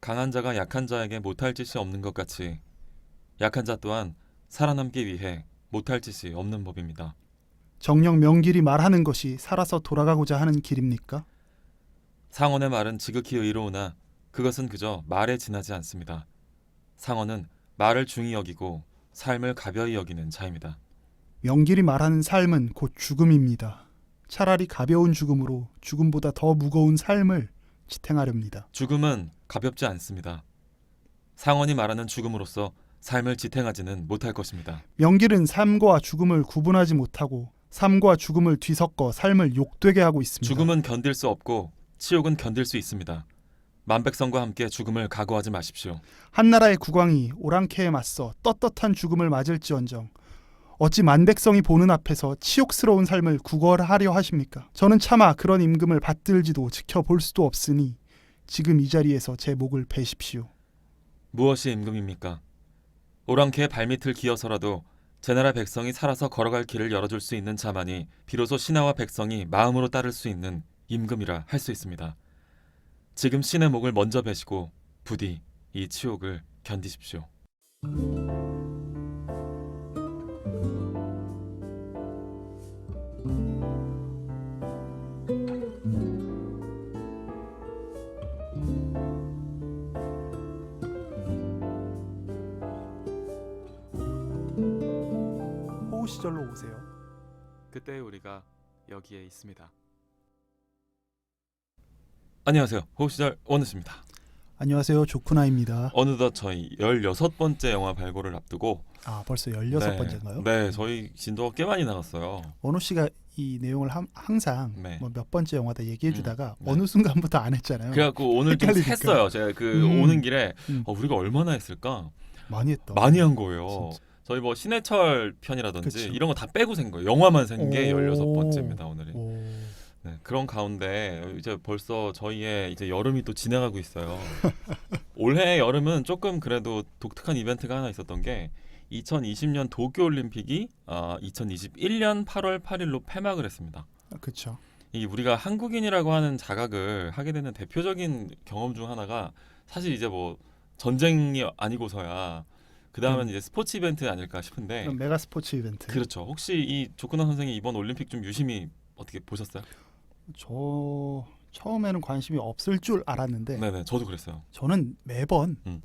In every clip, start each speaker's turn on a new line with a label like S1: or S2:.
S1: 강한 자가 약한 자에게 못할 짓이 없는 것 같이 약한 자 또한 살아남기 위해 못할 짓이 없는 법입니다.
S2: 정령 명길이 말하는 것이 살아서 돌아가고자 하는 길입니까?
S1: 상언의 말은 지극히 의로우나 그것은 그저 말에 지나지 않습니다. 상언은 말을 중히 여기고 삶을 가벼이 여기는 자입니다.
S2: 명길이 말하는 삶은 곧 죽음입니다. 차라리 가벼운 죽음으로 죽음보다 더 무거운 삶을 지탱하렵니다.
S1: 죽음은 가볍지 않습니다. 상언이 말하는 죽음으로서 삶을 지탱하지는 못할 것입니다.
S2: 명길은 삶과 죽음을 구분하지 못하고 삶과 죽음을 뒤섞어 삶을 욕되게 하고 있습니다.
S1: 죽음은 견딜 수 없고 치욕은 견딜 수 있습니다. 만백성과 함께 죽음을 각오하지 마십시오.
S2: 한나라의 국왕이 오랑캐에 맞서 떳떳한 죽음을 맞을지언정 어찌 만백성이 보는 앞에서 치욕스러운 삶을 구걸하려 하십니까? 저는 차마 그런 임금을 받들지도 지켜볼 수도 없으니 지금 이 자리에서 제 목을 베십시오.
S1: 무엇이 임금입니까? 오랑캐의 발밑을 기어서라도 제 나라 백성이 살아서 걸어갈 길을 열어줄 수 있는 자만이 비로소 신하와 백성이 마음으로 따를 수 있는 임금이라 할 수 있습니다. 지금 신의 목을 먼저 베시고 부디 이 치욕을 견디십시오.
S2: 절로 오세요.
S1: 그때 우리가 여기에 있습니다. 안녕하세요. 호시절 원우스입니다.
S2: 안녕하세요. 조쿠나입니다.
S1: 어느덧 저희 16번째 영화 발굴을 앞두고
S2: 아 벌써 16번째인가요?
S1: 네, 네, 저희 진도가 꽤 많이 나갔어요.
S2: 원호 씨가 이 내용을 함- 항상
S1: 네.
S2: 뭐몇 번째 영화다 얘기해
S1: 음,
S2: 주다가
S1: 네.
S2: 어느 순간부터 안 했잖아요.
S1: 그래갖고 오늘 좀. 샜어요. 제가 그
S2: 음.
S1: 오는 길에
S2: 음.
S1: 어, 우리가 얼마나 했을까?
S2: 많이 했다.
S1: 많이 한 거예요.
S2: 진짜.
S1: 저희 뭐 신해철 편이라든지
S2: 그쵸.
S1: 이런 거 다 빼고 센 거예요. 영화만 센 게
S2: 오.
S1: 16번째입니다, 오늘이.
S2: 오.
S1: 네, 그런 가운데 이제 벌써 저희의 이제 여름이 또 지나가고 있어요. 올해 여름은 조금 그래도 독특한 이벤트가 하나 있었던 게 2020년 도쿄 올림픽이 어, 2021년 8월 8일로 폐막을 했습니다.
S2: 그렇죠.
S1: 이 우리가 한국인이라고 하는 자각을 하게 되는 대표적인 경험 중 하나가 사실 이제 뭐 전쟁이 아니고서야 그 다음은
S2: 음.
S1: 이제 스포츠 이벤트 아닐까 싶은데
S2: 그럼 메가 스포츠 이벤트.
S1: 그렇죠. 혹시 이 조근환 선생이 이번 올림픽 좀 유심히 어떻게 보셨어요?
S2: 저 처음에는 관심이 없을 줄 알았는데
S1: 네 네, 저도 그랬어요.
S2: 저는 매번
S1: 음.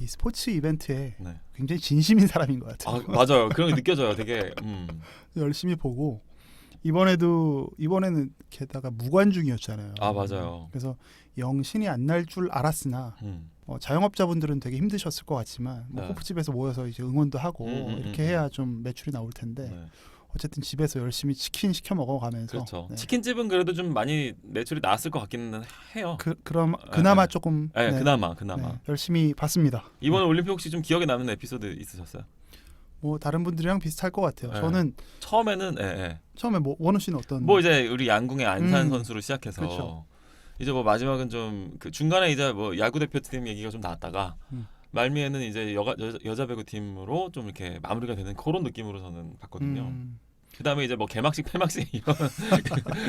S2: 이 스포츠 이벤트에
S1: 네.
S2: 굉장히 진심인 사람인 것 같아요.
S1: 아 맞아요. 그런 게 느껴져요. 되게 음.
S2: 열심히 보고 이번에도 이번에는 게다가 무관중이었잖아요.
S1: 아 맞아요.
S2: 그래서 영신이 안 날 줄 알았으나
S1: 음.
S2: 어, 자영업자분들은 되게 힘드셨을 것 같지만 뭐
S1: 네.
S2: 호프집에서 모여서 이제 응원도 하고
S1: 음, 음,
S2: 이렇게
S1: 음,
S2: 해야 좀 매출이 나올 텐데
S1: 네.
S2: 어쨌든 집에서 열심히 치킨 시켜 먹어가면서
S1: 그렇죠.
S2: 네.
S1: 치킨집은 그래도 좀 많이 매출이 나았을 것 같기는 해요.
S2: 그 그럼 그나마
S1: 네.
S2: 조금
S1: 네,
S2: 네,
S1: 그나마 그나마.
S2: 네, 열심히 봤습니다.
S1: 이번 올림픽 혹시 좀 기억에 남는 에피소드 있으셨어요?
S2: 뭐 다른 분들이랑 비슷할 것 같아요.
S1: 네.
S2: 저는
S1: 처음에는 예, 예.
S2: 처음에 뭐 원우 씨는 어떤
S1: 뭐 이제 우리 양궁의 안산
S2: 음.
S1: 선수로 시작해서
S2: 그렇죠.
S1: 이제 뭐 마지막은 좀 그 중간에 이제 뭐 야구 대표팀 얘기가 좀 나왔다가
S2: 음.
S1: 말미에는 이제 여가, 여자, 여자 배구 팀으로 좀 이렇게 마무리가 되는 그런 느낌으로 저는 봤거든요.
S2: 음,
S1: 그다음에 이제 뭐 개막식 폐막식 이런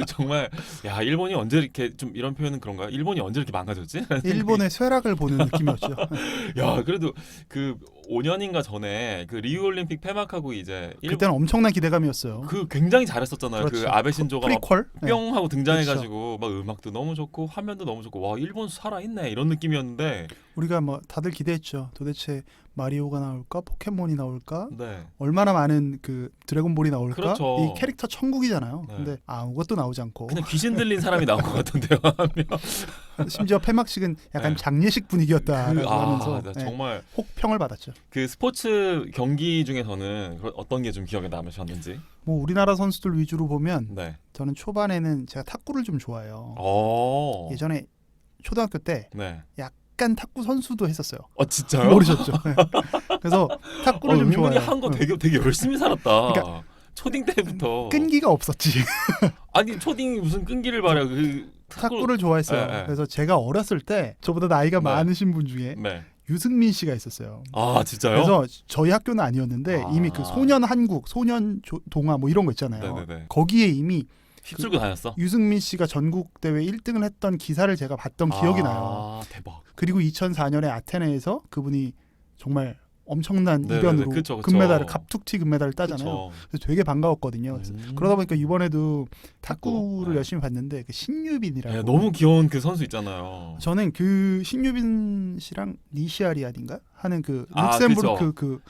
S1: 정말 야 일본이 언제 이렇게 좀 이런 표현은 그런가요? 일본이 언제 이렇게 망가졌지?
S2: 일본의 쇠락을 보는 느낌이었죠.
S1: 야 그래도 그 5년인가 전에 그 리우 올림픽 폐막하고 이제 일본
S2: 그때는 엄청난 기대감이었어요.
S1: 그 굉장히 잘했었잖아요. 그
S2: 그렇죠.
S1: 아베 신조가
S2: 프리퀄? 네.
S1: 뿅 하고 등장해가지고 막 음악도 너무 좋고 화면도 너무 좋고 와 일본 살아 있네 이런 느낌이었는데
S2: 우리가 뭐 다들 기대했죠. 도대체 마리오가 나올까, 포켓몬이 나올까,
S1: 네
S2: 얼마나 많은 그 드래곤볼이 나올까?
S1: 그렇죠.
S2: 이 캐릭터 천국이잖아요.
S1: 네.
S2: 근데 아무것도 나오지 않고
S1: 그냥 귀신 들린 사람이 나온 것 같은데요.
S2: 심지어 폐막식은 약간
S1: 네.
S2: 장례식 분위기였다라고
S1: 그,
S2: 하면서
S1: 아, 나
S2: 네,
S1: 정말
S2: 혹평을 받았죠.
S1: 그 스포츠 경기 중에서는 그 어떤 게 좀 기억에 남으셨는지.
S2: 뭐 우리나라 선수들 위주로 보면
S1: 네.
S2: 저는 초반에는 제가 탁구를 좀 좋아해요.
S1: 어.
S2: 예전에 초등학교 때
S1: 네.
S2: 약간 탁구 선수도 했었어요.
S1: 어 진짜요?
S2: 모르셨죠? 네. 그래서 탁구를
S1: 어,
S2: 좀 좋아해요.
S1: 한거
S2: 응.
S1: 되게 되게 열심히 살았다.
S2: 그러니까
S1: 초딩 때부터.
S2: 끈기가 없었지.
S1: 아니 초딩이 무슨 끈기를 발휘 그
S2: 탁구를 좋아했어요.
S1: 네, 네.
S2: 그래서 제가 어렸을 때 저보다 나이가
S1: 네.
S2: 많으신 분 중에
S1: 네.
S2: 유승민 씨가 있었어요.
S1: 아 진짜요?
S2: 그래서 저희 학교는 아니었는데
S1: 아.
S2: 이미 그 소년 한국, 소년 조- 동화 뭐 이런 거 있잖아요.
S1: 네네네.
S2: 거기에 이미
S1: 휩쓸고 다녔어.
S2: 유승민 씨가 전국 대회 1등을 했던 기사를 제가 봤던 기억이
S1: 아,
S2: 나요.
S1: 대박.
S2: 그리고 2004년에 아테네에서 그분이 정말 엄청난
S1: 네네네,
S2: 이변으로
S1: 그쵸, 그쵸.
S2: 금메달을 갑툭튀 금메달을 따잖아요. 되게 반가웠거든요.
S1: 음.
S2: 그러다 보니까 이번에도
S1: 탁구,
S2: 탁구를
S1: 네.
S2: 열심히 봤는데 그 신유빈이라고
S1: 네, 너무 귀여운 그 선수 있잖아요.
S2: 저는 그 신유빈 씨랑 니시아리안인가 하는 그
S1: 아,
S2: 룩셈부르크 그
S1: 그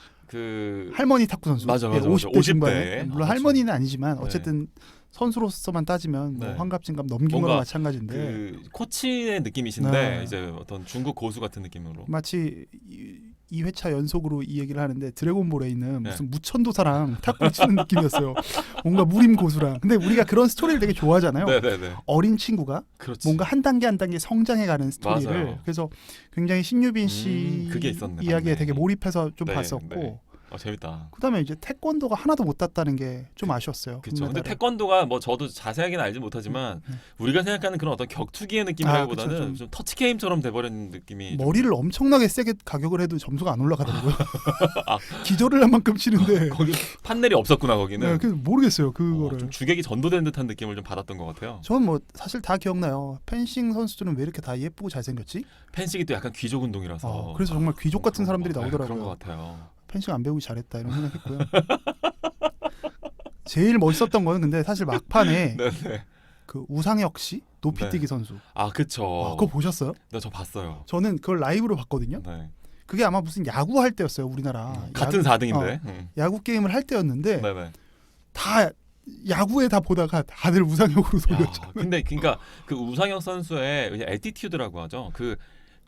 S2: 할머니 탁구 선수
S1: 맞아,
S2: 예,
S1: 맞아, 맞아.
S2: 50대
S1: 50대.
S2: 중반에 물론
S1: 아,
S2: 할머니는 아니지만
S1: 네.
S2: 어쨌든 선수로서만 따지면 뭐
S1: 네.
S2: 환갑진갑 넘긴
S1: 뭔가
S2: 거나 마찬가지인데
S1: 그 코치의 느낌이신데
S2: 네.
S1: 이제 어떤 중국 고수 같은 느낌으로.
S2: 마치 이, 이 회차 연속으로 이 얘기를 하는데 드래곤볼 에 있는
S1: 네.
S2: 무슨 무천도사랑 탁구 치는 느낌이었어요. 뭔가 무림 고수랑. 근데 우리가 그런 스토리를 되게 좋아하잖아요.
S1: 네네네.
S2: 어린 친구가
S1: 그렇지.
S2: 뭔가 한 단계 한 단계 성장해가는 스토리를
S1: 맞아요.
S2: 그래서 굉장히 신유빈
S1: 음,
S2: 씨
S1: 그게 있었네,
S2: 이야기에
S1: 맞네.
S2: 되게 몰입해서 좀
S1: 네,
S2: 봤었고
S1: 네. 아, 재밌다.
S2: 그다음에 이제 태권도가 하나도 못 땄다는 게 좀 아쉬웠어요.
S1: 그렇죠. 근데. 태권도가 뭐 저도 자세하게는 알지 못하지만
S2: 음.
S1: 우리가 생각하는 그런 어떤 격투기의 느낌이라기보다는
S2: 아, 그쵸, 좀-
S1: 좀 터치 게임처럼 돼버린 느낌이 좀-
S2: 머리를 엄청나게 세게 가격을 해도 점수가 안 올라가더라고요.
S1: 아.
S2: 기절을 한 만큼 치는데
S1: 거기 판넬이 없었구나 거기는.
S2: 네, 그 모르겠어요
S1: 어,
S2: 그거를.
S1: 좀 주객이 전도된 듯한 느낌을 좀 받았던 것 같아요.
S2: 전 뭐 사실 다 기억나요. 펜싱 선수들은 왜 이렇게 다 예쁘고 잘생겼지?
S1: 펜싱이 또 약간 귀족 운동이라서.
S2: 어, 그래서 정말 귀족 같은 사람들이
S1: 거- 네,
S2: 나오더라고요.
S1: 그런 것 같아요.
S2: 펜싱 안 배우기 잘했다 이런 생각했고요. 제일 멋있었던 거는 근데 사실 막판에
S1: 네네.
S2: 그 우상혁 씨 높이뛰기
S1: 네.
S2: 선수.
S1: 아 그쵸.
S2: 아, 그거 보셨어요?
S1: 네, 저 봤어요.
S2: 저는 그걸 라이브로 봤거든요.
S1: 네.
S2: 그게 아마 무슨 야구 할 때였어요 우리나라.
S1: 같은
S2: 야구,
S1: 4등인데. 음.
S2: 야구 게임을 할 때였는데
S1: 네네.
S2: 다 야구에 다 보다가 다들 우상혁으로 돌렸죠.
S1: 야, 근데 그러니까 그 우상혁 선수의 에티튜드라고 하죠. 그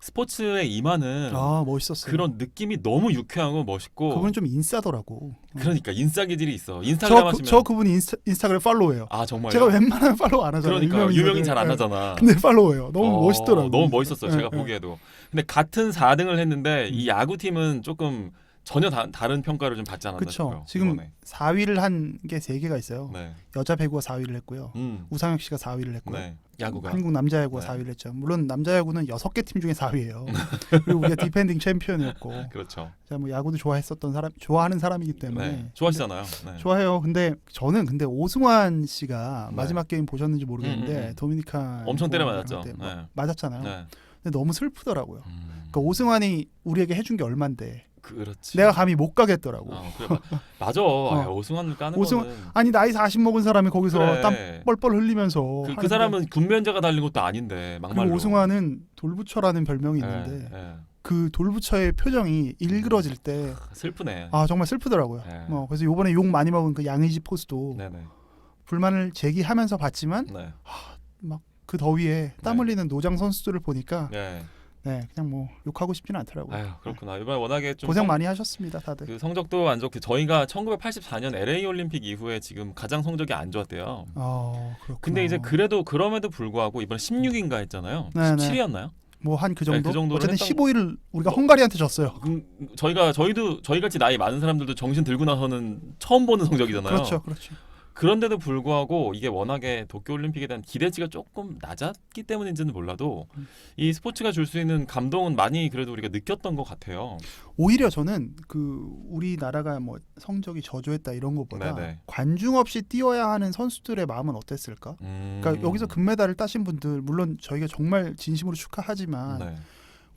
S1: 스포츠에 임하는
S2: 아 멋있었어요.
S1: 그런 느낌이 너무 유쾌하고 멋있고.
S2: 그분은 좀 인싸더라고.
S1: 그러니까 인싸 기질이 있어. 인스타그램
S2: 저, 그,
S1: 하시면.
S2: 저 그분 인스타, 인스타그램 팔로우해요.
S1: 아 정말요?
S2: 제가 웬만하면 팔로우 안 하잖아요.
S1: 그러니까 유명인 잘안
S2: 네.
S1: 하잖아.
S2: 근데 팔로우해요. 너무
S1: 어,
S2: 멋있더라고요.
S1: 너무 멋있었어요.
S2: 네,
S1: 제가
S2: 네.
S1: 보기에도. 근데 같은 4등을 했는데 이
S2: 음.
S1: 야구팀은 조금 전혀 다, 다른 평가를 좀 받지 않았나
S2: 그쵸.
S1: 싶어요.
S2: 지금
S1: 이번에.
S2: 4위를 한게 3개가 있어요.
S1: 네.
S2: 여자 배구가 4위를 했고요.
S1: 음.
S2: 우상혁 씨가 4위를 했고요.
S1: 네. 야구가.
S2: 한국 남자 야구가
S1: 네.
S2: 4위를 했죠. 물론 남자 야구는 6개 팀 중에 4위예요. 그리고 우리가 디펜딩 챔피언이었고
S1: 그렇죠.
S2: 제가 뭐 야구도 좋아했었던 사람 좋아하는 사람이기 때문에
S1: 네. 좋아하시잖아요. 네.
S2: 좋아해요. 근데 저는 근데 오승환 씨가
S1: 네.
S2: 마지막 게임 보셨는지 모르겠는데
S1: 음, 음, 음.
S2: 도미니카
S1: 엄청 때려 맞았죠.
S2: 때뭐
S1: 네.
S2: 맞았잖아요.
S1: 네.
S2: 근데 너무 슬프더라고요.
S1: 음.
S2: 그러니까 오승환이 우리에게 해준 게 얼만데
S1: 그렇지.
S2: 내가 감히 못 가겠더라고.
S1: 어, 그래, 마- 맞아. 아, 오승환을 까는
S2: 오승환-
S1: 거는
S2: 아니 나이 40 먹은 사람이 거기서
S1: 그래.
S2: 땀 뻘뻘 흘리면서
S1: 그, 그
S2: 하는데
S1: 사람은 군면제가 달린 것도 아닌데 막말로.
S2: 그리고 오승환은 돌부처라는 별명이
S1: 예,
S2: 있는데
S1: 예.
S2: 그 돌부처의 표정이 일그러질 때
S1: 슬프네.
S2: 아 정말 슬프더라고요.
S1: 네.
S2: 어, 그래서 이번에 욕 많이 먹은 그 양의지 포스도
S1: 네네.
S2: 불만을 제기하면서 봤지만
S1: 네.
S2: 그 더위에 땀
S1: 네.
S2: 흘리는 노장 선수들을 보니까
S1: 네.
S2: 네 그냥 뭐 욕하고 싶지는 않더라고요.
S1: 아유 그렇구나. 이번에 워낙에 좀
S2: 고생
S1: 성-
S2: 많이 하셨습니다 다들.
S1: 그 성적도 안 좋게 저희가 1984년 LA 올림픽 이후에 지금 가장 성적이 안 좋았대요.
S2: 어 그렇구나.
S1: 근데 이제 그래도 그럼에도 불구하고 이번에 16인가 했잖아요.
S2: 네, 네.
S1: 17이었나요?
S2: 뭐 한 그
S1: 네,
S2: 정도.
S1: 그 정도를
S2: 어쨌든
S1: 했던-
S2: 15일을 우리가 헝가리한테 졌어요.
S1: 그, 저희가 저희도 저희 같이 나이 많은 사람들도 정신 들고 나서는 처음 보는 성적이잖아요.
S2: 그렇죠, 그렇죠.
S1: 그런데도 불구하고 이게 워낙에 도쿄 올림픽에 대한 기대치가 조금 낮았기 때문인지는 몰라도
S2: 음.
S1: 이 스포츠가 줄 수 있는 감동은 많이 그래도 우리가 느꼈던 것 같아요.
S2: 오히려 저는 그 우리나라가 뭐 성적이 저조했다 이런 것보다
S1: 네네.
S2: 관중 없이 뛰어야 하는 선수들의 마음은 어땠을까?
S1: 음...
S2: 그러니까 여기서 금메달을 따신 분들 물론 저희가 정말 진심으로 축하하지만
S1: 네.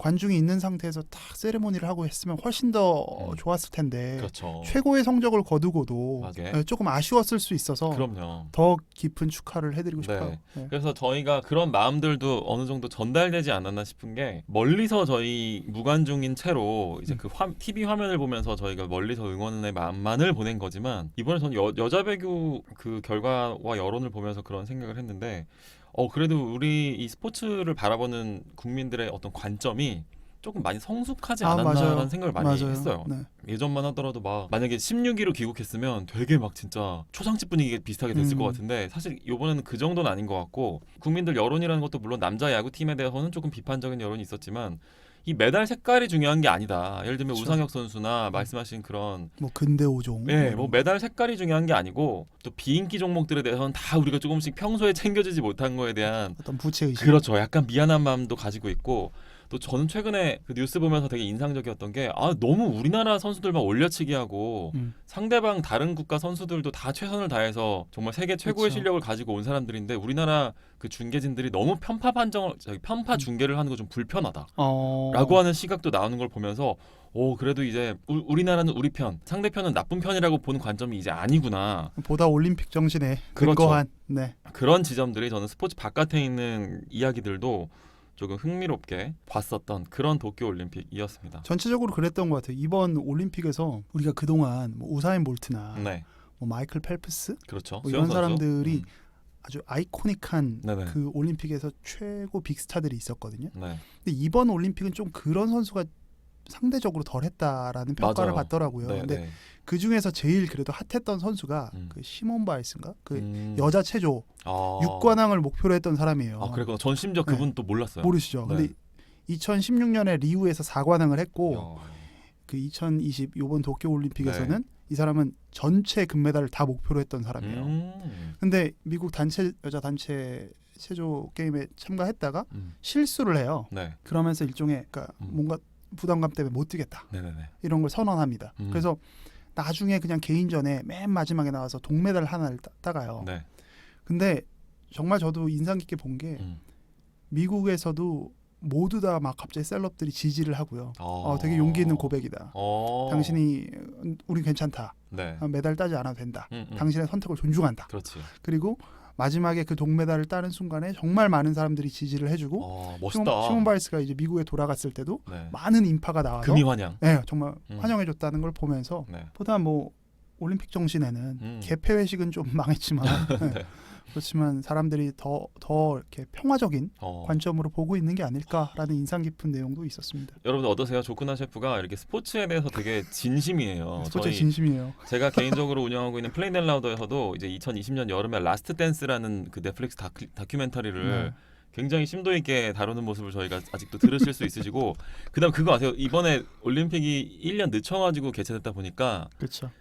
S2: 관중이 있는 상태에서 딱 세레모니를 하고 했으면 훨씬 더
S1: 음.
S2: 좋았을 텐데
S1: 그렇죠.
S2: 최고의 성적을 거두고도
S1: 맞아요.
S2: 네, 조금 아쉬웠을 수 있어서
S1: 그럼요.
S2: 더 깊은 축하를 해드리고
S1: 네.
S2: 싶어요. 네.
S1: 그래서 저희가 그런 마음들도 어느 정도 전달되지 않았나 싶은 게 멀리서 저희 무관중인 채로 이제
S2: 음.
S1: 그 화, TV 화면을 보면서 저희가 멀리서 응원의 마음만을 보낸 거지만 이번에 저는 여, 여자 배구 그 결과와 여론을 보면서 그런 생각을 했는데 어 그래도 우리 이 스포츠를 바라보는 국민들의 어떤 관점이 조금 많이 성숙하지
S2: 아,
S1: 않았나라는
S2: 맞아요.
S1: 생각을 많이
S2: 맞아요.
S1: 했어요.
S2: 네.
S1: 예전만 하더라도 막 만약에 16위로 귀국했으면 되게 막 진짜 초상집 분위기가 비슷하게 됐을
S2: 음.
S1: 것 같은데 사실 이번에는 그 정도는 아닌 것 같고 국민들 여론이라는 것도 물론 남자 야구팀에 대해서는 조금 비판적인 여론이 있었지만 이 메달 색깔이 중요한 게 아니다. 예를 들면
S2: 그쵸.
S1: 우상혁 선수나 말씀하신 그런
S2: 뭐 근대 오종.
S1: 예, 뭐 메달 색깔이 중요한 게 아니고 또 비인기 종목들에 대해서는 다 우리가 조금씩 평소에 챙겨주지 못한 거에 대한
S2: 어떤 부채 의식.
S1: 그렇죠. 약간 미안한 마음도 가지고 있고 또 저는 최근에 그 뉴스 보면서 되게 인상적이었던 게 아 너무 우리나라 선수들만 올려치기 하고
S2: 음.
S1: 상대방 다른 국가 선수들도 다 최선을 다해서 정말 세계 최고의
S2: 그쵸.
S1: 실력을 가지고 온 사람들인데 우리나라 그 중계진들이 너무 편파 판정을 저기 편파
S2: 음.
S1: 중계를 하는 거 좀 불편하다.
S2: 어.
S1: 라고 하는 시각도 나오는 걸 보면서 오 그래도 이제 우, 우리나라는 우리 편 상대편은 나쁜 편이라고 보는 관점이 이제 아니구나
S2: 보다 올림픽 정신에
S1: 그렇죠.
S2: 근거한 네.
S1: 그런 지점들이 저는 스포츠 바깥에 있는 이야기들도 조금 흥미롭게 봤었던 그런 도쿄 올림픽이었습니다.
S2: 전체적으로 그랬던 것 같아요. 이번 올림픽에서 우리가 그동안 뭐 우사인 볼트나
S1: 네,
S2: 뭐 마이클 펠프스
S1: 그렇죠.
S2: 뭐 이런. 사람들이
S1: 음,
S2: 아주 아이코닉한
S1: 네네.
S2: 그 올림픽에서 최고 빅스타들이 있었거든요.
S1: 네,
S2: 근데 이번 올림픽은 좀 그런 선수가 상대적으로 덜 했다라는 평가를
S1: 맞아요.
S2: 받더라고요.
S1: 네,
S2: 근데
S1: 네.
S2: 그 중에서 제일 그래도 핫했던 선수가
S1: 음.
S2: 그 시몬 바이스인가 그
S1: 음,
S2: 여자 체조
S1: 아,
S2: 육관왕을 목표로 했던 사람이에요.
S1: 아 그랬구나. 전 심지어
S2: 네.
S1: 그분 또 몰랐어요.
S2: 모르시죠?
S1: 네.
S2: 근데 2016년에 리우에서 4관왕을 했고
S1: 야.
S2: 그2020 요번 도쿄 올림픽에서는
S1: 네.
S2: 이 사람은 전체 금메달을 다 목표로 했던 사람이에요.
S1: 음,
S2: 근데 미국 단체 여자 단체 체조 게임에 참가했다가
S1: 음,
S2: 실수를 해요.
S1: 네,
S2: 그러면서 일종의 그러니까
S1: 음.
S2: 뭔가 부담감 때문에 못 뛰겠다
S1: 네, 네, 네.
S2: 이런 걸 선언합니다.
S1: 음.
S2: 그래서 나중에 그냥 개인전에 맨 마지막에 나와서 동메달 하나를 따, 따가요.
S1: 네.
S2: 근데 정말 저도 인상 깊게 본게
S1: 음.
S2: 미국에서도 모두 다 막 갑자기 셀럽들이 지지를 하고요.
S1: 아.
S2: 어, 되게 용기 있는 고백이다.
S1: 어.
S2: 당신이 우리 괜찮다.
S1: 네.
S2: 메달 따지 않아도 된다.
S1: 음, 음.
S2: 당신의 선택을 존중한다.
S1: 그렇지.
S2: 그리고 마지막에 그 동메달을 따는 순간에 정말 많은 사람들이 지지를 해주고
S1: 어, 멋있다.
S2: 시몬 바이스가 이제 미국에 돌아갔을 때도
S1: 네.
S2: 많은 인파가 나와서
S1: 금이 환영.
S2: 네, 정말
S1: 음.
S2: 환영해줬다는 걸 보면서
S1: 네.
S2: 보다 뭐 올림픽 정신에는
S1: 음.
S2: 개폐 회식은 좀 망했지만 네.
S1: 네.
S2: 그렇지만 사람들이 더 더 이렇게 평화적인
S1: 어.
S2: 관점으로 보고 있는 게 아닐까라는 인상 깊은 내용도 있었습니다.
S1: 여러분 어떠세요? 조쿠나 셰프가 이렇게 스포츠에 대해서 되게 진심이에요.
S2: 스포츠 진심이에요.
S1: 제가 개인적으로 운영하고 있는 플레인 앤 라우더에서도 이제 2020년 여름에 라스트 댄스라는 그 넷플릭스 다큐, 다큐멘터리를
S2: 네.
S1: 굉장히 심도 있게 다루는 모습을 저희가 아직도 들으실 수 있으시고 그다음 그거 아세요? 이번에 올림픽이 1년 늦춰가지고 개최됐다 보니까
S2: 그렇죠.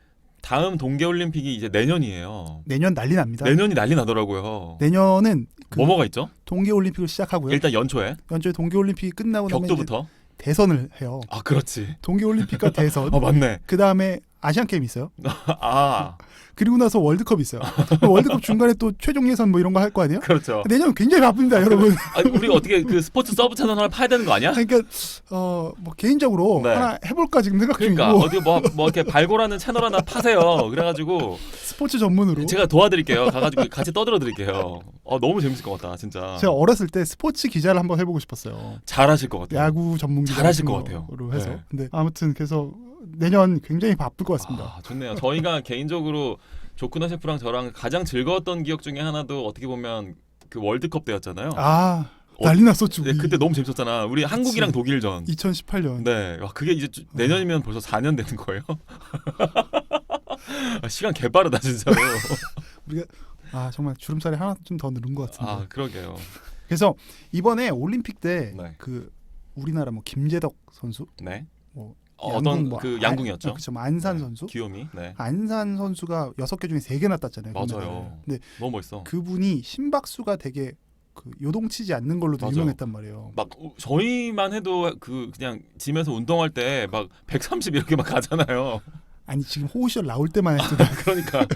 S1: 다음 동계 올림픽이 이제 내년이에요.
S2: 내년 난리 납니다.
S1: 내년이 난리 나더라고요.
S2: 내년은 그
S1: 뭐뭐가 있죠?
S2: 동계 올림픽을 시작하고요.
S1: 일단 연초에
S2: 연초에 동계 올림픽이 끝나고 나면 이제
S1: 격투부터.
S2: 대선을 해요.
S1: 아 그렇지.
S2: 동계 올림픽과 대선.
S1: 아 맞네.
S2: 그 다음에 아시안 게임 있어요.
S1: 아
S2: 그리고 나서 월드컵 있어요. 월드컵 중간에 또 최종 예선 뭐 이런 거 할 거 아니에요?
S1: 그렇죠.
S2: 내년 굉장히 바쁩니다, 여러분.
S1: 아니, 우리 어떻게 그 스포츠 서브 채널 하나 파야 되는 거 아니야?
S2: 그러니까 어 뭐 개인적으로
S1: 네.
S2: 하나 해볼까 지금 생각
S1: 그러니까
S2: 중이고
S1: 어디 뭐, 뭐 이렇게 발굴하는 채널 하나 파세요. 그래가지고
S2: 스포츠 전문으로.
S1: 제가 도와드릴게요. 가가지고 같이 떠들어 드릴게요. 어 너무 재밌을 것 같다, 진짜.
S2: 제가 어렸을 때 스포츠 기자를 한번 해보고 싶었어요.
S1: 잘하실 것 같아요.
S2: 야구 전문 기자
S1: 잘하실 것 같아요.
S2: 해서.
S1: 네.
S2: 근데 아무튼 그래서 내년 굉장히 바쁠 것 같습니다.
S1: 아, 좋네요. 저희가 개인적으로 조쿠나 셰프랑 저랑 가장 즐거웠던 기억 중에 하나도 어떻게 보면 그 월드컵 때였잖아요.
S2: 아,
S1: 어,
S2: 난리 났었죠.
S1: 네,
S2: 우리.
S1: 그때 너무 재밌었잖아. 우리 한국이랑 독일전.
S2: 2018년.
S1: 네, 와, 그게 이제 주- 내년이면 벌써 4년 되는 거예요. 아, 시간 개빠르다 진짜로.
S2: 아 정말 주름살이 하나 좀 더 늘은 것 같은데.
S1: 아 그러게요.
S2: 그래서 이번에 올림픽 때
S1: 네.
S2: 그 우리나라 뭐 김재덕 선수,
S1: 네.
S2: 뭐
S1: 어, 어떤
S2: 양궁
S1: 뭐그
S2: 안-
S1: 양궁이었죠.
S2: 어, 그쵸, 뭐 안산
S1: 네.
S2: 선수.
S1: 귀요미. 네.
S2: 안산 선수가 여섯 개 중에 세 개나 땄잖아요.
S1: 맞아요.
S2: 근데
S1: 너무 멋있어.
S2: 그분이 심박수가 되게 그 요동치지 않는 걸로도
S1: 맞아.
S2: 유명했단 말이에요.
S1: 막 우- 저희만 해도 그 그냥 짐에서 운동할 때 막 130 이렇게 막 가잖아요.
S2: 아니 지금 호우시절 나올 때만 해도
S1: 그러니까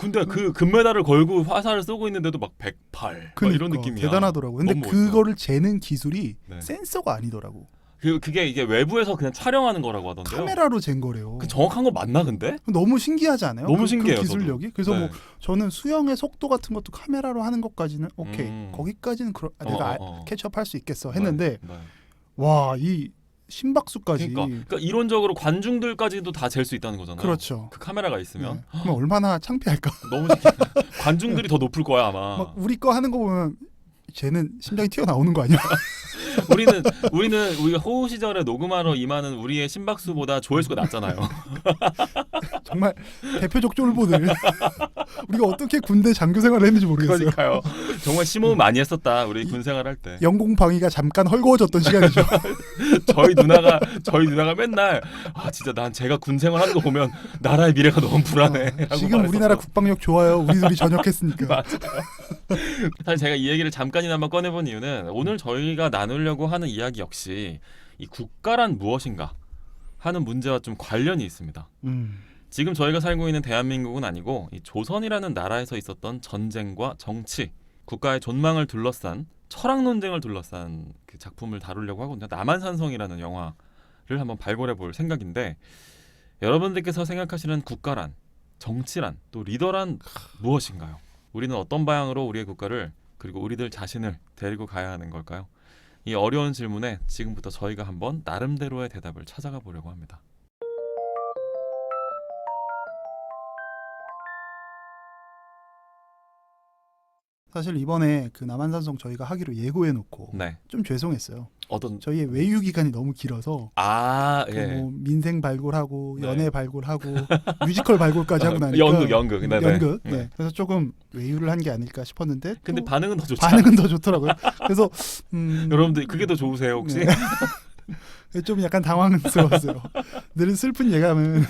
S1: 근데 그 금메달을 걸고 화살을 쏘고 있는데도 막 108. 막
S2: 그러니까
S1: 이런 느낌이야.
S2: 대단하더라고. 근데. 그거를 재는 기술이
S1: 네.
S2: 센서가 아니더라고.
S1: 그 그게 이게 외부에서 그냥 촬영하는 거라고 하던데요.
S2: 카메라로 잰 거래요.
S1: 그 정확한 거 맞나 근데?
S2: 너무 신기하지 않아요?
S1: 너무
S2: 그-
S1: 신기해요,
S2: 그 기술력이. 그래서
S1: 네.
S2: 뭐 저는 수영의 속도 같은 것도 카메라로 하는 것까지는 오케이.
S1: 음.
S2: 거기까지는 그러, 아,
S1: 어,
S2: 내가
S1: 어,
S2: 아-
S1: 어.
S2: 캐치업할 수 있겠어 했는데
S1: 네, 네.
S2: 와이 심박수까지
S1: 그러니까, 그러니까 이론적으로 관중들까지도 다 잴 수 있다는 거잖아요.
S2: 그렇죠.
S1: 그 카메라가 있으면
S2: 네. 그럼 얼마나 창피할까?
S1: 너무. 관중들이 더 높을 거야 아마.
S2: 막 우리 거 하는 거 보면 쟤는 심장이 튀어나오는 거 아니야?
S1: 우리는 우리는 우리가 호우 시절에 녹음하러 임하는 우리의 심박수보다 조회수가 낮잖아요.
S2: 정말 대표적 쫄보들. 우리가 어떻게 군대 장교 생활을 했는지 모르겠어요.
S1: 그러니까요. 정말 심호흡 많이 했었다. 우리 군 생활할 때.
S2: 영공 방위가 잠깐 헐거워졌던 시간이죠.
S1: 저희 누나가 저희 누나가 맨날 아 진짜 난 제가 군 생활하는 거 보면 나라의 미래가 너무 불안해.
S2: 어, 지금 우리나라 국방력 좋아요. 우리 둘이 전역했으니까.
S1: 맞아요. 사실 제가 이 얘기를 잠깐이나마 꺼내본 이유는 오늘 저희가 나 누려고 하는 이야기 역시 이 국가란 무엇인가 하는 문제와 좀 관련이 있습니다.
S2: 음,
S1: 지금 저희가 살고 있는 대한민국은 아니고 이 조선이라는 나라에서 있었던 전쟁과 정치, 국가의 존망을 둘러싼 철학 논쟁을 둘러싼 그 작품을 다루려고 하거든요. 남한산성이라는 영화를 한번 발굴해 볼 생각인데 여러분들께서 생각하시는 국가란, 정치란, 또 리더란 무엇인가요? 우리는 어떤 방향으로 우리의 국가를 그리고 우리들 자신을 데리고 가야 하는 걸까요? 이 어려운 질문에 지금부터 저희가 한번 나름대로의 대답을 찾아가 보려고 합니다.
S2: 사실 이번에 그 남한산성 저희가 하기로 예고해 놓고
S1: 네.
S2: 좀 죄송했어요.
S1: 어떤
S2: 저희의 외유 기간이 너무 길어서
S1: 아,
S2: 그
S1: 예.
S2: 뭐 민생 발굴하고
S1: 네.
S2: 연애 발굴하고 뮤지컬 발굴까지 하고 나니까
S1: 연극, 연극. 네, 네.
S2: 연극. 네.
S1: 네.
S2: 그래서 조금 외유를 한 게 아닐까 싶었는데
S1: 근데
S2: 또
S1: 반응은 더 좋죠.
S2: 반응은 더 좋더라고요. 그래서 음,
S1: 여러분들 그게 더 좋으세요 혹시?
S2: 네. 좀 약간 당황스러웠어요. 늘 슬픈 예감은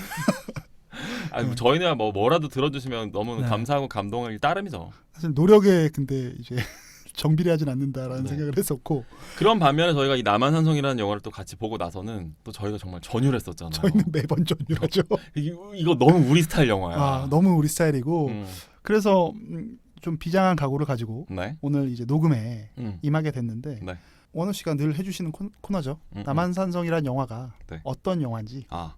S1: 아니 뭐 저희는 뭐 뭐라도 들어주시면 너무
S2: 네.
S1: 감사하고 감동을 따름이죠.
S2: 사실 노력에 근데 이제 정비례하진 않는다라는
S1: 네.
S2: 생각을 했었고
S1: 그런 반면에 저희가 이 남한산성이라는 영화를 또 같이 보고 나서는 또 저희가 정말 전율했었잖아요.
S2: 저희는 매번 전율하죠.
S1: 이, 이거 너무 우리 스타일 영화야.
S2: 아 너무 우리 스타일이고
S1: 음,
S2: 그래서 음, 좀 비장한 각오를 가지고
S1: 네.
S2: 오늘 이제 녹음에
S1: 음,
S2: 임하게 됐는데
S1: 네.
S2: 원우 씨가 늘 해주시는 코, 코너죠.
S1: 음, 음.
S2: 남한산성이란 영화가
S1: 네.
S2: 어떤 영화인지
S1: 아,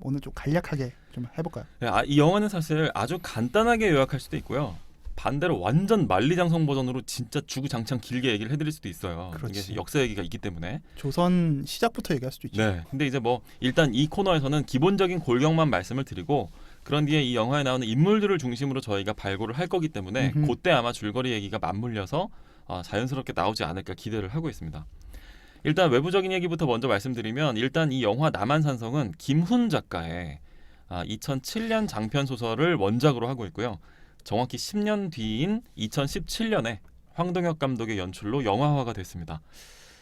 S2: 오늘 좀 간략하게 좀 해볼까요?
S1: 네, 아, 이 영화는 사실 아주 간단하게 요약할 수도 있고요. 반대로 완전 만리장성 버전으로 진짜 주구장창 길게 얘기를 해드릴 수도 있어요.
S2: 그렇지.
S1: 이게 역사 얘기가 있기 때문에.
S2: 조선 시작부터 얘기할 수도 있죠.
S1: 네. 근데 이제 뭐 일단 이 코너에서는 기본적인 골경만 말씀을 드리고 그런 뒤에 이 영화에 나오는 인물들을 중심으로 저희가 발굴을 할 거기 때문에
S2: 음흠.
S1: 그때 아마 줄거리 얘기가 맞물려서 어, 자연스럽게 나오지 않을까 기대를 하고 있습니다. 일단 외부적인 얘기부터 먼저 말씀드리면 일단 이 영화 남한산성은 김훈 작가의 아, 2007년 장편 소설을 원작으로 하고 있고요. 정확히 10년 뒤인 2017년에 황동혁 감독의 연출로 영화화가 됐습니다.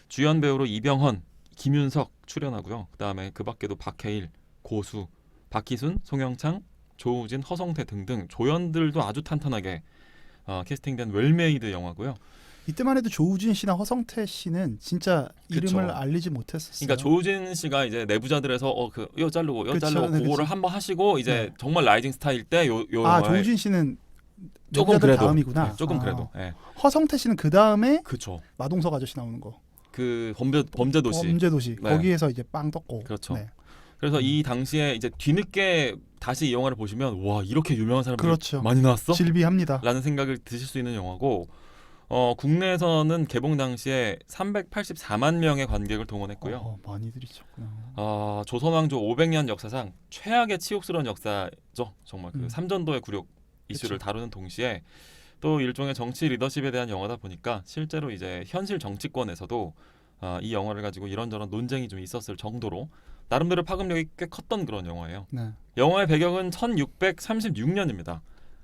S1: 주연 배우로 이병헌, 김윤석 출연하고요. 그다음에 그 밖에도 박해일, 고수, 박희순, 송영창, 조우진, 허성태 등등 조연들도 아주 탄탄하게 어, 캐스팅된 웰메이드 영화고요.
S2: 이때만 해도 조우진 씨나 허성태 씨는 진짜 이름을
S1: 그쵸.
S2: 알리지 못했었어요.
S1: 그러니까 조우진 씨가 이제 내부자들에서 어그 여 자르고 여
S2: 그쵸,
S1: 자르고
S2: 네,
S1: 그거를. 한번 하시고 이제
S2: 네.
S1: 정말 라이징 스타일 때요 요
S2: 아
S1: 영화에
S2: 조우진 씨는
S1: 조금 그래도
S2: 다음이구나.
S1: 네, 조금
S2: 아.
S1: 그래도 예.
S2: 허성태 씨는 그 다음에
S1: 그렇죠.
S2: 마동석 아저씨 나오는 거.
S1: 그 범죄 범죄 도시
S2: 범죄 도시
S1: 네.
S2: 거기에서 이제 빵 떴고.
S1: 그렇죠.
S2: 네.
S1: 그래서 이 당시에 이제 뒤늦게 다시 이 영화를 보시면 와 이렇게 유명한 사람들이
S2: 그렇죠.
S1: 많이 나왔어?
S2: 질비합니다.
S1: 라는 생각을 드실 수 있는 영화고 어, 국내에서는 개봉 당시에 384만 명의 관객을 동원했고요.
S2: 어, 많이들 있었구나.
S1: 어, 조선 왕조 500년 역사상 최악의 치욕스러운 역사죠. 정말 그
S2: 음.
S1: 삼전도의 굴욕 이슈를
S2: 그쵸.
S1: 다루는 동시에 또 일종의 정치 리더십에 대한 영화다 보니까 실제로 이제 현실 정치권에서도 어, 이 영화를 가지고 이런저런 논쟁이 좀 있었을 정도로 나름대로 파급력이 꽤 컸던 그런 영화예요.
S2: 네.
S1: 영화의 배경은 1636년입니다.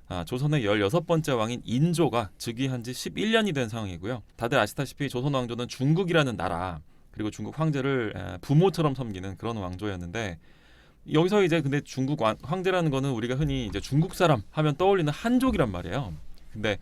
S1: 아, 조선의 16번째 왕인 인조가 즉위한 지 11년이 된 상황이고요. 다들 아시다시피 조선 왕조는 중국이라는 나라 그리고 중국 황제를 에, 부모처럼 섬기는 그런 왕조였는데 여기서 이제 근데 중국 왕, 황제라는 거는 우리가 흔히 이제 중국 사람 하면 떠올리는 한족이란 말이에요. 근데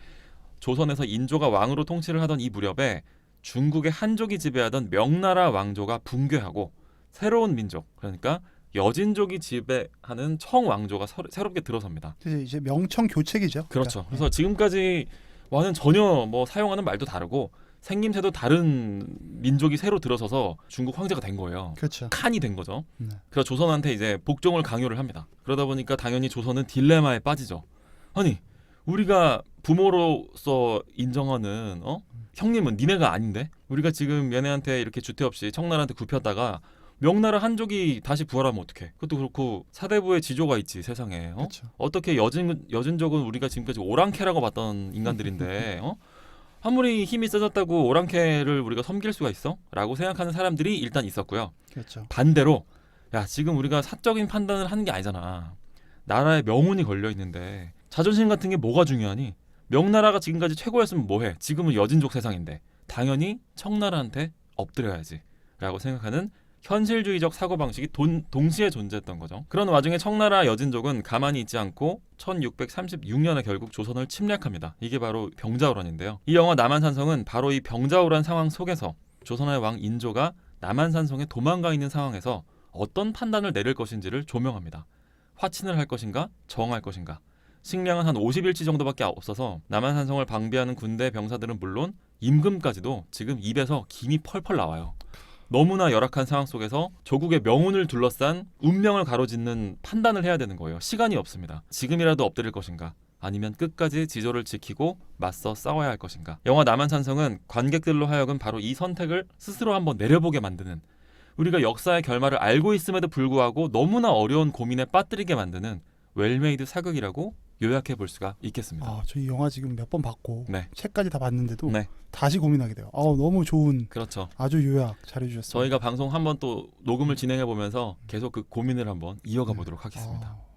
S1: 조선에서 인조가 왕으로 통치를 하던 이 무렵에 중국의 한족이 지배하던 명나라 왕조가 붕괴하고 새로운 민족 그러니까 여진족이 지배하는 청왕조가 서- 새롭게 들어섭니다.
S2: 이제 이제 명청 교체기죠.
S1: 그렇죠.
S2: 그러니까.
S1: 그래서 지금까지와는 전혀 뭐 사용하는 말도 다르고 생김새도 다른 민족이 새로 들어서서 중국 황제가 된 거예요.
S2: 그렇죠.
S1: 칸이 된 거죠.
S2: 네.
S1: 그래서 조선한테 이제 복종을 강요를 합니다. 그러다 보니까 당연히 조선은 딜레마에 빠지죠. 아니 우리가 부모로서 인정하는 어 형님은 니네가 아닌데 우리가 지금 얘네한테 이렇게 주태 없이 청나라한테 굽혔다가 명나라 한족이 다시 부활하면 어떡해? 그것도 그렇고 사대부의 지조가 있지 세상에. 어?
S2: 그렇죠.
S1: 어떻게 여진 여진족은 우리가 지금까지 오랑캐라고 봤던 인간들인데 어? 아무리 힘이 세졌다고 오랑캐를 우리가 섬길 수가 있어? 라고 생각하는 사람들이 일단 있었고요.
S2: 그렇죠.
S1: 반대로 야 지금 우리가 사적인 판단을 하는 게 아니잖아. 나라의 명운이 걸려 있는데 자존심 같은 게 뭐가 중요하니? 명나라가 지금까지 최고였으면 뭐해? 지금은 여진족 세상인데 당연히 청나라한테 엎드려야지 라고 생각하는 현실주의적 사고방식이 돈, 동시에 존재했던 거죠. 그런 와중에 청나라 여진족은 가만히 있지 않고 1636년에 결국 조선을 침략합니다. 이게 바로 병자호란인데요. 이 영화 남한산성은 바로 이 병자호란 상황 속에서 조선의 왕 인조가 남한산성에 도망가 있는 상황에서 어떤 판단을 내릴 것인지를 조명합니다. 화친을 할 것인가, 정할 것인가. 식량은 한 50일치 정도밖에 없어서 남한산성을 방비하는 군대 병사들은 물론 임금까지도 지금 입에서 김이 펄펄 나와요. 너무나 열악한 상황 속에서 조국의 명운을 둘러싼 운명을 가로짓는 판단을 해야 되는 거예요. 시간이 없습니다. 지금이라도 엎드릴 것인가? 아니면 끝까지 지조를 지키고 맞서 싸워야 할 것인가? 영화 남한산성은 관객들로 하여금 바로 이 선택을 스스로 한번 내려보게 만드는 우리가 역사의 결말을 알고 있음에도 불구하고 너무나 어려운 고민에 빠뜨리게 만드는 웰메이드 사극이라고 요약해 볼 수가 있겠습니다.
S2: 아, 저이 영화 지금 몇 번 봤고
S1: 네.
S2: 책까지 다 봤는데도
S1: 네.
S2: 다시 고민하게 돼요. 아, 너무 좋은
S1: 그렇죠.
S2: 아주 요약 잘해 주셨어요.
S1: 저희가 방송 한번 또 녹음을 진행해 보면서 계속 그 고민을 한번 이어가 보도록 하겠습니다.
S2: 아,